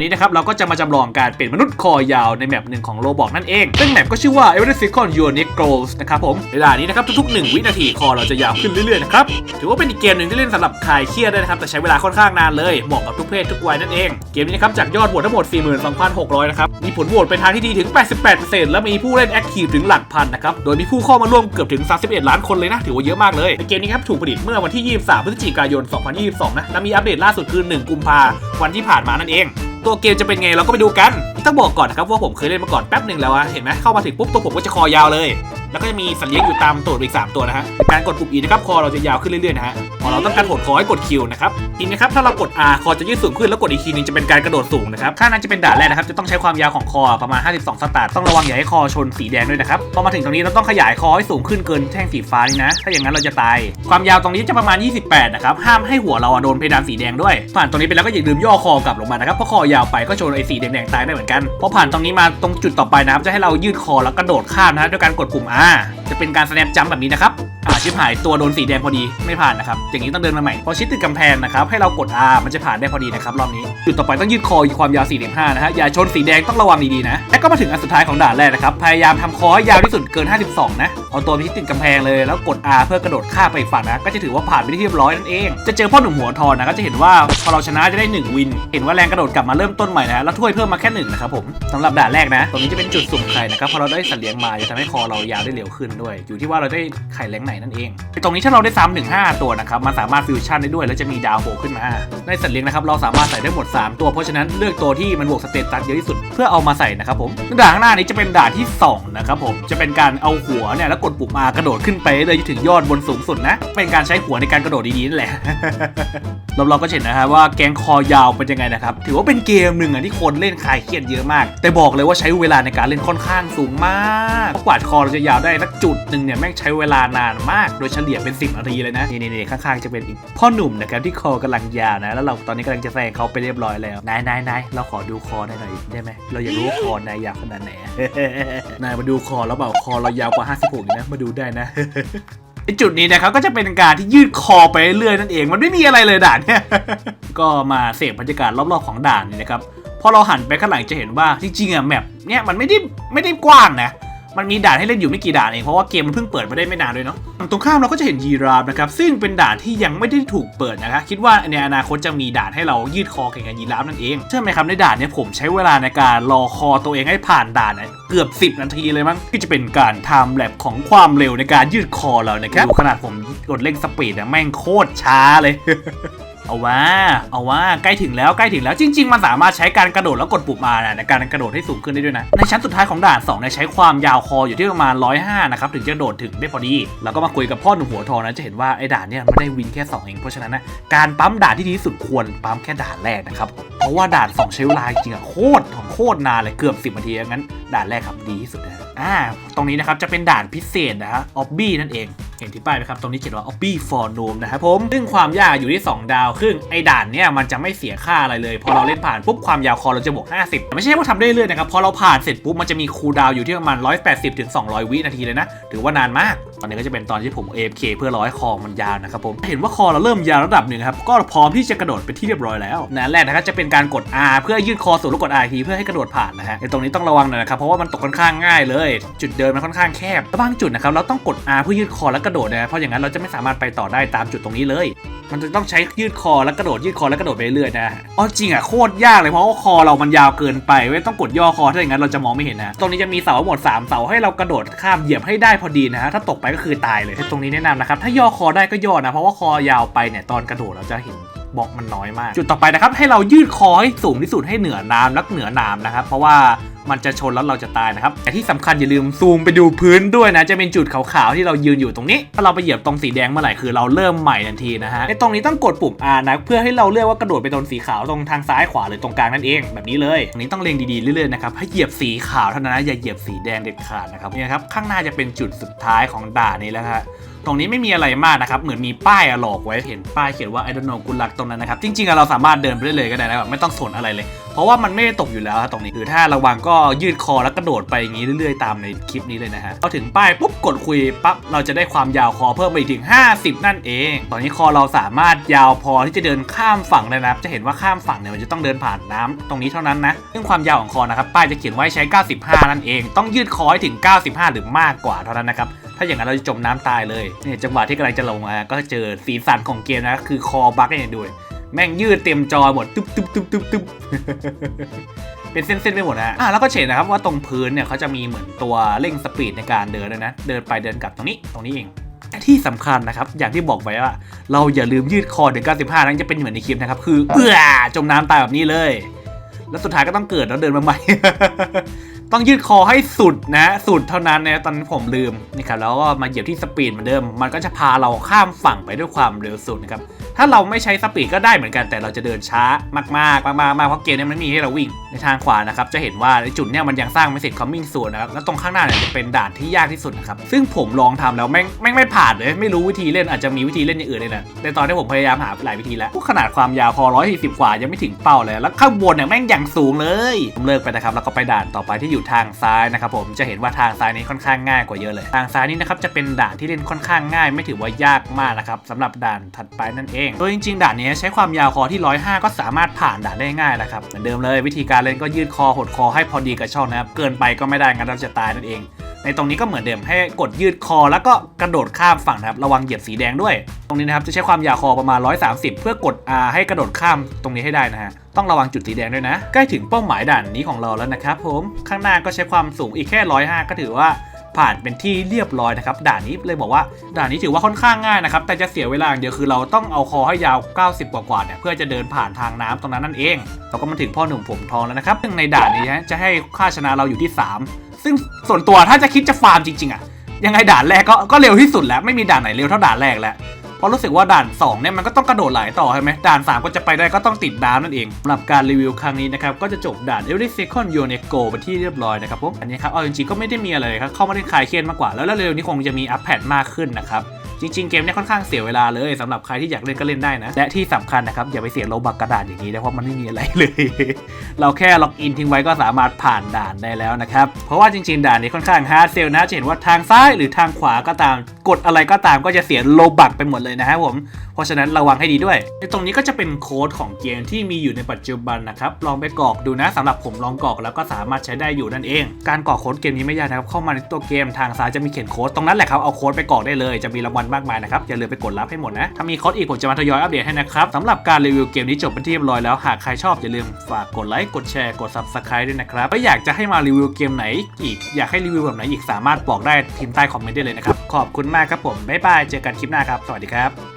วันนี้นะครับเราก็จะมาจำลองการเป็นมนุษย์คอยาวในแมปหนึ่งของโลบอกนั่นเอง ซึ่งแมปก็ชื่อว่า e v e r y s i c o n Your Neck Grows นะครับผมเวลานี้นะครับทุกๆ 1 วินาทีคอเราจะยาวขึ้นเรื่อยๆนะครับถือว่าเป็นอีกเกมหนึ่งที่เล่นสำหรับคลายเครียดได้นะครับแต่ใช้เวลาค่อนข้างนานเลยเหมาะกับทุกเพศทุกวัยนั่นเองเกมนี้นะครับจากยอดโหวตทั้งหมด 42,600 นะครับมีผลโหวตไปทางที่ดีถึง 88%และมีผู้เล่นแอคทีฟถึงหลักพันนะครับโดยมีผู้เข้ามาร่วมเกือบถึง 31 ล้านคนเลยนะถือว่าเยอะมากเลยเกมนี้ครับถูกผลิตเมื่อวันที่ 23 พฤศจิกายน 2022 นะและมีอัปเดตล่าสุดคือ 1 กุมภาวันที่ผ่านมานั่นเอง ตัวเกมจะเป็นไงเราก็ไปดูกัน ต้องบอกก่อนนะครับว่าผมเคยเล่นมาก่อนแป๊บหนึ่งแล้วอะเห็นไหมเข้ามาถึงปุ๊บตัวผมก็จะคอยาวเลย แล้วก็จะมีสัญเลี้ยงอยู่ตามตัวอีก 3 ตัวนะฮะการกดปุ่ม E นะครับคอเราจะยาวขึ้นเรื่อยๆนะฮะพอเราต้องการหดคอให้กด Q นะครับทีนี้ครับถ้าเรากด R คอจะยืดสูงขึ้นแล้วกดอีกทีนึงจะเป็นการกระโดดสูงนะครับข้านั้นจะเป็นด่านแรกนะครับจะต้องใช้ความยาวของคอประมาณ 52 สตาร์ต้องระวังอย่าให้คอชนสีแดงด้วยนะครับพอมาถึงตรงนี้เราต้องขยายคอให้สูงขึ้นเกินแท่งสีฟ้านี่นะถ้าอย่างนั้นเราจะตาย ความยาวตรงนี้จะประมาณ 28 นะครับห้ามให้หัวเราอะโดนเพดานสีแดงด้วย ผ่านตรงนี้ไปแล้วก็อย่าลืมย่อคอกลับลงมานะครับเพราะคอยาวไปก็ชนไอ้สีแดงๆตายได้เหมือนกันพอผ่านตรงนี้มาตรงจุดต่อไปนะครับจะให้เรายืดคอแล้วกระโดดข้ามนะฮะด้วยการกดปุ่ม R 晚。 จะเป็นการ snap jump แบบนี้นะครับอ่าชิบหายตัวโดนสีแดงพอดีไม่ผ่านนะครับอย่างนี้ต้องเดินมาใหม่พอชิดติดกำแพงนะครับให้เรากด R มันจะผ่านได้พอดีนะครับรอบนี้จุดต่อไปต้องยืดคอความยาว 45 นะฮะอย่าชนสีแดงต้องระวังดีๆนะและก็มาถึงอันสุดท้ายของด่านแรกนะครับพยายามทำคอให้ยาวที่สุดเกิน 52 นะเอาตัวไปชิดติดกำแพงเลยแล้วกด R เพื่อกระโดดข้ามไปอีกฝั่งนะก็จะถือว่าผ่านไปที่เรียบร้อยนั่นเอง จะเจอพ่อหนุ่มหัวทอนะก็จะเห็นว่าพอเราชนะจะได้ 1 วิน เห็นว่าแรงกระโดดกลับมาเริ่มต้นใหม่นะแล้วถ้วยเพิ่มมาแค่หนึ่งนะครับผมสำหรับด่านแรกนะตรงนี้จะเป็นจุดสุ่มไข่นะครับพอเราได้สัตว์เลี้ยงมาจะทำให้คอเรายาวได้เร็วขึ้นด้วย อยู่ที่ว่าเราได้ไข่แรงไหนนั่นเองตรงนี้ถ้าเราได้ซ้ำถึง5ตัวนะครับมันสามารถฟิวชั่นได้ด้วย แล้วจะมีดาวโผล่ขึ้นมา ในสัตว์เลี้ยงนะครับเราสามารถใส่ได้หมด 3 ตัว เพราะฉะนั้นเลือกตัวที่มันบวกสเตตัสเยอะที่สุดเพื่อเอามาใส่นะครับผมด่านข้างหน้านี้จะเป็นด่านที่2นะครับผมจะเป็นการเอาหัวเนี่ยแล้วกดปุ่ม R กระโดดขึ้นไปเลยถึงยอดบนสูงสุดนะ เป็นการใช้หัวในการกระโดดดีๆนั่นแหละเราเราก็เห็นนะครับว่าแกงคอยาวเป็นยังไงนะครับถือว่าเป็นเกมหนึ่งอะที่คนเล่นคลายเครียดเยอะมาก แต่บอกเลยว่าใช้เวลาในการเล่นค่อนข้างสูงมากกวาดคอเราจะยาวได้สักจุดหนึ่งเนี่ยแม่งใช้เวลานานมากโดยเฉลี่ยเป็น 10นาทีเลยนะนี่นี่ข้างๆจะเป็นอีกพ่อหนุ่มนะครับที่คอกำลังยาวนะ แล้วเราตอนนี้กำลังจะแซงเขาไปเรียบร้อยแล้วนายนายนายเราขอดูคอนายหน่อยได้ไหมเราอยากรู้คอนายยาวขนาดไหนนายมาดูคอแล้วเปล่าคอเรายาวกว่า 56นะมาดูได้นะจุดนี้นะครับก็จะเป็นการที่ยืดคอไปเรื่อยนั่นเอง มันไม่มีอะไรเลยด่านเนี่ยก็มาเสพบรรยากาศรอบๆของด่านนี่นะครับพอเราหันไปข้างหลังจะเห็นว่าจริงๆอะแมปเนี่ยมันไม่ได้ไม่ได้กว้างนะ มันมีด่านให้เล่นอยู่ไม่กี่ด่านเอง เพราะว่าเกมมันเพิ่งเปิดมาได้ไม่นานด้วยเนาะตรงข้ามเราก็จะเห็นยีราฟนะครับ ซึ่งเป็นด่านที่ยังไม่ได้ถูกเปิดนะครับคิดว่าในอนาคตจะมีด่านให้เรายืดคอแข่งกับยีราฟนั่นเอง เชื่อไหมครับในด่านเนี้ผมใช้เวลาในการรอคอตัวเองให้ผ่านด่านเนี่ยเกือบ 10 นาทีเลยมั้งที่จะเป็นการทม์แลปของความเร็วในการยืดคอเรานะครับดูขนาดผมกดเร่งสปีดอะแม่งโคตรช้าเลย เอาว่าเอาว่าใกล้ถึงแล้วใกล้ถึงแล้วจริง ๆ มันสามารถใช้การกระโดดแล้วกดปุ่มมานะในการกระโดดให้สูงขึ้นได้ด้วยนะ ในชั้นสุดท้ายของด่าน2เนี่ยใช้ความยาวคออยู่ที่ประมาณ 105 นะครับ ถึงจะโดดถึงได้พอดี แล้วก็มาคุยกับพ่อหนุ่มหัวทองนะจะเห็นว่าไอ้ด่านเนี่ยไม่ได้วินแค่ 2 เองเพราะฉะนั้นนะการปั๊มด่านที่ดีที่สุดควรปั๊มแค่ด่านแรกนะครับ ราะว่าด่าน2ใช้เวลาจริงอะโคตรของโคตรนานเลยเกือบ 10นาทีงั้นด่านแรกครับดีที่สุดนะอ่าตรงนี้นะครับจะเป็นด่านพิเศษนะฮะออบบี้นั่นเองเห็นที่ป้ายไหมครับ ตรงนี้เขียนว่า Obby for n o m นะครับผม ซึ่งความยาวอยู่ที่ 2 ดาวครึ่งไอ้ด่านเนี่ยมันจะไม่เสียค่าอะไรเลย พอเราเล่นผ่านปุ๊บความยาวคอเราจะบวก 50 แต่ไม่ใช่ว่าทำได้เรื่อยๆนะครับ พอเราผ่านเสร็จปุ๊บมันจะมีคูลดาวอยู่ที่ประมาณ 180ถึง200 วินาทีเลยนะ ถือว่านานมาก ตอนนี้ก็จะเป็นตอนที่ผม AFK เพื่อร้อยคอมันยาวนะครับผมเห็นว่าคอเราเริ่มยาวระดับหนึ่งครับก็พร้อมที่จะกระโดดไปที่เรียบร้อยแล้วนะแรกนะครับจะเป็นการกด R เพื่อยืดคอสู่แล้วกด R อีกทีเพื่อให้กระโดดผ่านนะฮะในตรงนี้ต้องระวังหน่อยนะครับเพราะว่ามันตกค่อนข้างง่ายเลย จุดเดินมันค่อนข้างแคบแล้วบางจุดนะครับเราต้องกด R เพื่อยืดคอและกระโดดนะเพราะอย่างนั้นเราจะไม่สามารถไปต่อได้ตามจุดตรงนี้เลย มันจะต้องใช้ยืดคอแล้วกระโดดยืดคอแล้วกระโดดไปเรื่อยๆนะอ๋อจริงอะโคตรยากเลยเพราะว่าคอเรามันยาวเกินไปเว้ยต้องกดย่อคอถ้าอย่างนั้นเราจะมองไม่เห็นนะตรงนี้จะมีเสาหมด 3 เสาให้เรากระโดดข้ามเหยียบให้ได้พอดีนะฮะถ้าตกไปก็คือตายเลยตรงนี้แนะนำนะครับถ้าย่อคอได้ก็ย่อนะ เพราะว่าคอยาวไปเนี่ยตอนกระโดดเราจะเห็นบล็อกมันน้อยมาก จุดต่อไปนะครับให้เรายืดคอให้สูงที่สุดให้เหนือน้ำและเหนือน้ำนะครับเพราะว่า มันจะชนแล้วเราจะตายนะครับแต่ที่สำคัญอย่าลืมซูมไปดูพื้นด้วยนะจะเป็นจุดขาวๆที่เรายืนอยู่ตรงนี้ ถ้าเราไปเหยียบตรงสีแดงเมื่อไหร่คือเราเริ่มใหม่ทันทีนะฮะในตรงนี้ต้องกดปุ่ม R นะเพื่อให้เราเลือกว่ากระโดดไปตรงสีขาวตรงทางซ้ายขวาหรือตรงกลางนั่นเองแบบนี้เลยตรงนี้ต้องเล็งดีๆเรื่อยๆนะครับให้เหยียบสีขาวเท่านั้นนะอย่าเหยียบสีแดงเด็ดขาดนะครับนี่ครับข้างหน้าจะเป็นจุดสุดท้ายของด่านนี้แล้วฮะ ตรงนี้ไม่มีอะไรมากนะครับ เหมือนมีป้ายอะหลอกไว้ เห็นป้ายเขียนว่า I don't know good luck ตรงนั้นนะครับ จริงๆเราสามารถเดินไปได้เลยก็ได้นะครับไม่ต้องสนอะไรเลย เพราะว่ามันไม่ได้ตกอยู่แล้วตรงนี้ หรือถ้าระวังก็ยืดคอแล้วกระโดดไปอย่างนี้เรื่อยๆตามในคลิปนี้เลยนะฮะพอถึงป้ายปุ๊บกดคุยปั๊บเราจะได้ความยาวคอเพิ่มไปอีกถึง 50 นั่นเอง ตอนนี้คอเราสามารถยาวพอที่จะเดินข้ามฝั่งได้นะครับ จะเห็นว่าข้ามฝั่งเนี่ยมันจะต้องเดินผ่านน้ำตรงนี้เท่านั้นนะซึ่งความยาวของคอนะครับป้ายจะเขียนไว้ใช้ 95 นั่นเอง ต้องยืดคอให้ถึง 95 หรือมากกว่าเท่านั้นนะครับ ถ้าอย่างนั้นเราจะจมน้ำตายเลยเนี่ยจังหวะที่กำลังจะลงมาก็เจอสีสันของเกมนะคือคอบักเนี่ยด้วยแม่งยืดเต็มจอหมดตึ๊บตึ๊บตึ๊บตึ๊บตึ๊บเป็นเส้นๆไปหมดนะอะแล้วก็เห็นะครับว่าตรงพื้นเนี่ยเขาจะมีเหมือนตัวเร่งสปีดในการเดินด้วยนะ เดินไปเดินกลับตรงนี้ตรงนี้เองแต่ที่สำคัญนะครับ อย่างที่บอกไว้ว่า เราอย่าลืมยืดคอถึง 95 นั้นจะเป็นเหมือนในคลิปนะครับ คือเอื้อจมน้ำตายแบบนี้เลย แล้วสุดท้ายก็ต้องเกิดแล้วเดินมาใหม่ ต้องยืดคอให้สุดนะสุดเท่านั้นนะตอนนั้ผมลืมนี่ครับแล้วก็มาเหยียบที่สปีดเหมือนเดิม มันก็จะพาเราข้ามฝั่งไปด้วยความเร็วสุดนะครับถ้าเราไม่ใช้สปีดก็ได้เหมือนกันแต่เราจะเดินช้ามากๆมากๆมากเพราะเกมนี้มันไม่มีให้เราวิ่งในทางขวานะครับจะเห็นว่าในจุดเนี้ยมันยังสร้างไม่เสร็จ coming soon นะครับแล้วตรงข้างหน้าเนี่ยจะเป็นด่านที่ยากที่สุดนะครับซึ่งผมลองทำแล้วแม่งแม่งไม่ผ่านเลยไม่รู้วิธีเล่นอาจจะมีวิธีเล่นอย่างอื่นเลยนะในตอนที่ผมพยายามหาหลายวิธีแล้วขนาดความยาวพอ140กว่ายังไม่ถึงเป้าเลยแล้วข้างบนเนี่ยแม่งอย่างสูงเลยผมเลิกไปนะครับแล้วก็ไปด่านต่อไปที่อยู่ทางซ้ายนะครับผมจะเห็นว่าทางซ้ายนี้ค่อนข้างง่ายกว่าเยอะเลย ทางซ้ายนี้นะครับจะเป็นด่านที่เล่นค่อนข้างง่าย ไม่ถือว่ายากมากนะครับสำหรับด่านถัดไปนั่นเองโดยจริง ๆ ด่านนี้ใช้ความยาวคอที่ 105 ก็สามารถผ่านด่านได้ง่ายนะครับเหมือนเดิมเลยวิธีการเล่นก็ยืดคอหดคอให้พอดีกับช่องนะครับเกินไปก็ไม่ได้งั้นเราจะตายนั่นเอง ในตรงนี้ก็เหมือนเดิมให้กดยืดคอ แล้วก็กระโดดข้ามฝั่งนะครับระวังเหยียบสีแดงด้วย ตรงนี้นะครับจะใช้ความยาวคอประมาณ 130 เพื่อกด R ให้กระโดดข้ามตรงนี้ให้ได้นะฮะ ต้องระวังจุดสีแดงด้วยนะ ใกล้ถึงเป้าหมายด่านนี้ของเราแล้วนะครับผมข้างหน้าก็ใช้ความสูงอีกแค่105ก็ถือว่าผ่านเป็นที่เรียบร้อยนะครับ ด่านนี้เลยบอกว่า ด่านนี้ถือว่าค่อนข้างง่ายนะครับ แต่จะเสียเวลาอย่างเดียวคือเราต้องเอาคอให้ยาว 90 กว่าๆเนี่ยเพื่อจะเดินผ่านทางน้ำตรงนั้นนั่นเอง เราก็มาถึงพ่อหนุ่มผมทองแล้วนะครับซึ่งในด่านนี้จะให้ค่าชนะเราอยู่ที่ 3 ซึ่งส่วนตัวถ้าจะคิดจะฟาร์มจริงๆอะยังไงด่านแรกก็ก็เร็วที่สุดแล้วไม่มีด่านไหนเร็วเท่าด่านแรกแล้ว เพราะรู้สึกว่าด่าน2เนี่ยมันก็ต้องกระโดดหลายต่อใช่ไหมด่าน 3 ก็จะไปได้ก็ต้องติดน้ำนั่นเองสำหรับการรีวิวครั้งนี้นะครับก็จะจบด่าน Every Second You n e Go ไปที่เรียบร้อยนะครับผมอันนี้ครับเอาจริงๆก็ไม่ได้มีอะไรครับเข้ามาเล่นคลายเครียดมากกว่าแล้วเร็วๆนี้คงจะมีอัปเดตมากขึ้นนะครับจริงๆ เกมเนี่ยค่อนข้างเสียเวลาเลยสำหรับใครที่อยากเล่นก็เล่นได้นะ และที่สำคัญนะครับ อย่าไปเสียโลบักกระดาษอย่างนี้นะเพราะมันไม่มีอะไรเลย เราแค่ล็อกอินทิ้งไว้ก็สามารถผ่านด่านได้แล้วนะครับ เพราะว่าจริงๆ ด่านนี้ค่อนข้างฮาร์ดเซลนะจะเห็นว่าทางซ้ายหรือทางขวาก็ตาม กดอะไรก็ตามก็จะเสียโลบักไปหมดเลยนะครับผม เพราะฉะนั้นระวังให้ดีด้วย ในตรงนี้ก็จะเป็นโค้ดของเกมที่มีอยู่ในปัจจุบันนะครับ ลองไปกรอกดูนะสำหรับผมลองกรอกแล้วก็สามารถใช้ได้อยู่นั่นเอง การกรอกโค้ดเกมนี้ไม่ยากนะครับ เข้ามาในตัวเกมทางซ้ายจะมีเขียนโค้ดตรงนั้นแหละครับ เอาโค้ดไปกรอกได้เลย จะมีรางวัลมากมายนะครับ อย่าลืมไปกดรับให้หมดนะ ถ้ามีโค้ดอีกผมจะมาทยอยอัปเดตให้นะครับสำหรับการรีวิวเกมนี้จบเป็นที่เรียบร้อยแล้ว หากใครชอบอย่าลืมฝากกดไลค์ กดแชร์ กด subscribe ด้วยนะครับแล้วอยากจะให้มารีวิวเกมไหนอีก อยากให้รีวิวแบบไหนอีกสามารถบอกได้พิมพ์ใต้คอมเมนต์ได้เลยนะครับ ขอบคุณมากครับผมบ๊ายบายเจอกันคลิปหน้าครับ สวัสดีครับ